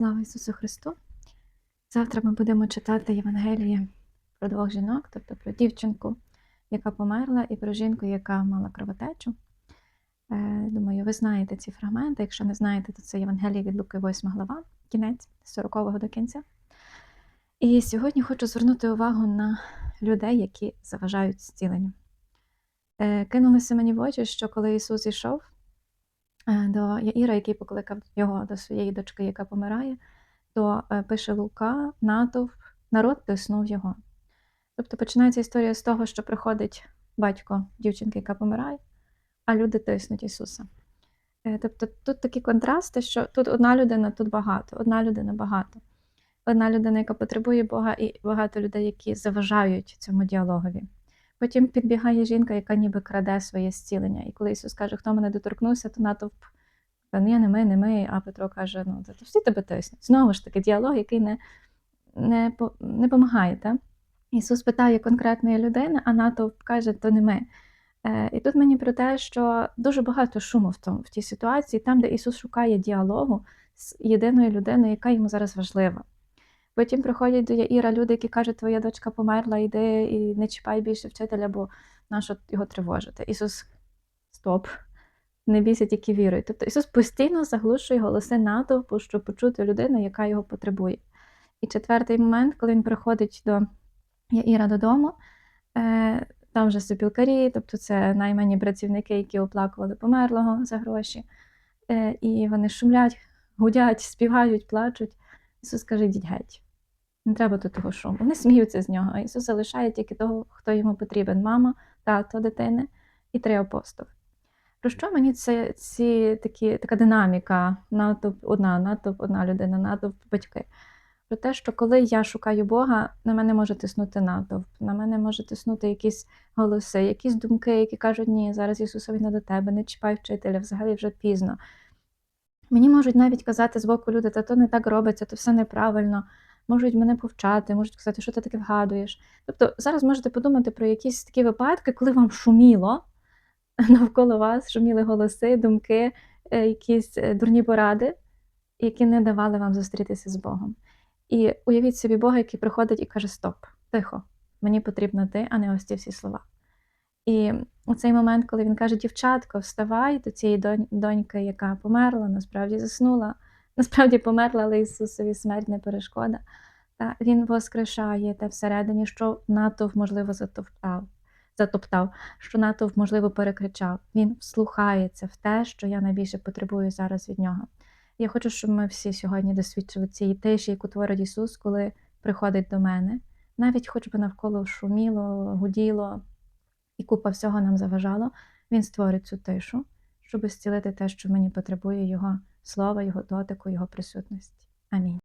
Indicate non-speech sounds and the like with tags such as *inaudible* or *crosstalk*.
Слава Ісусу Христу! Завтра ми будемо читати Євангеліє про двох жінок, тобто про дівчинку, яка померла, і про жінку, яка мала кровотечу. Е, Думаю, ви знаєте ці фрагменти. Якщо не знаєте, то це Євангеліє від Луки, 8 глава, кінець з 40 до кінця. І сьогодні хочу звернути увагу на людей, які заважають зціленню. Е, Кинулося мені в очі, що коли Ісус ішов до Яїра, який покликав його до своєї дочки, яка помирає, то е, пише Лука, натовп, народ тиснув його. Тобто починається історія з того, що приходить батько дівчинки, яка помирає, а люди тиснуть Ісуса. Е, Тобто тут такі контрасти, що тут одна людина, тут багато, одна людина багато. Одна людина, яка потребує Бога, і багато людей, які заважають цьому діалогові. Потім підбігає жінка, яка ніби краде своє зцілення. І коли Ісус каже, хто мене доторкнувся, то натовп ні, не ми, не ми. А Петро каже: ну, то всі тебе тиснуть. Знову ж таки, діалог, який не, не, не допомагає. Та? Ісус питає конкретної людини, а натовп каже, то не ми. Е, і тут мені про те, що дуже багато шуму в, тому, в тій ситуації, там, де Ісус шукає діалогу з єдиною людиною, яка йому зараз важлива. Потім приходять до Яїра люди, які кажуть, твоя дочка померла, йди і не чіпай більше вчителя, бо нащо його тривожити. Ісус, стоп, не бійся, тільки віруй. Тобто Ісус постійно заглушує голоси натовпу, щоб почути людину, яка його потребує. І четвертий момент, коли він приходить до Яїра додому, е, там вже сопілкарі, тобто це наймані працівники, які оплакували померлого за гроші. Е, і вони шумлять, гудять, співають, плачуть. Ісус каже, йдіть геть. Не треба тут того шуму. Вони сміються з нього. Ісус залишає тільки того, хто йому потрібен: мама, тато, дитини і три апостоли. Про що мені це ці такі, така динаміка, натовп одна, натовп одна людина, натовп батьки. Про те, що коли я шукаю Бога, на мене може тиснути натовп, на мене може тиснути якісь голоси, якісь думки, які кажуть, ні, зараз Ісусові не до тебе, не чіпай вчителя, взагалі вже пізно. Мені можуть навіть казати з боку люди, та то не так робиться, то все неправильно. Можуть мене повчати, можуть казати, що ти таке вгадуєш. Тобто зараз можете подумати про якісь такі випадки, коли вам шуміло *laughs* навколо вас, шуміли голоси, думки, е, якісь е, дурні поради, які не давали вам зустрітися з Богом. І уявіть собі Бога, який приходить і каже: Стоп, тихо, мені потрібно ти, а не ось ці всі слова. І у цей момент, коли він каже: Дівчатко, вставай до цієї доньки, яка померла, насправді заснула, *laughs* насправді померла, але Ісусові смерть не перешкода. Та він воскрешає те всередині, що натовп, можливо, затоптав, затоптав, що натовп, можливо, перекричав. Він вслухається в те, що я найбільше потребую зараз від нього. Я хочу, щоб ми всі сьогодні досвідчили цієї тиші, яку творить Ісус, коли приходить до мене. Навіть хоч би навколо шуміло, гуділо, і купа всього нам заважало, він створить цю тишу, щоб зцілити те, що мені потребує Його слова, Його дотику, Його присутності. Амінь.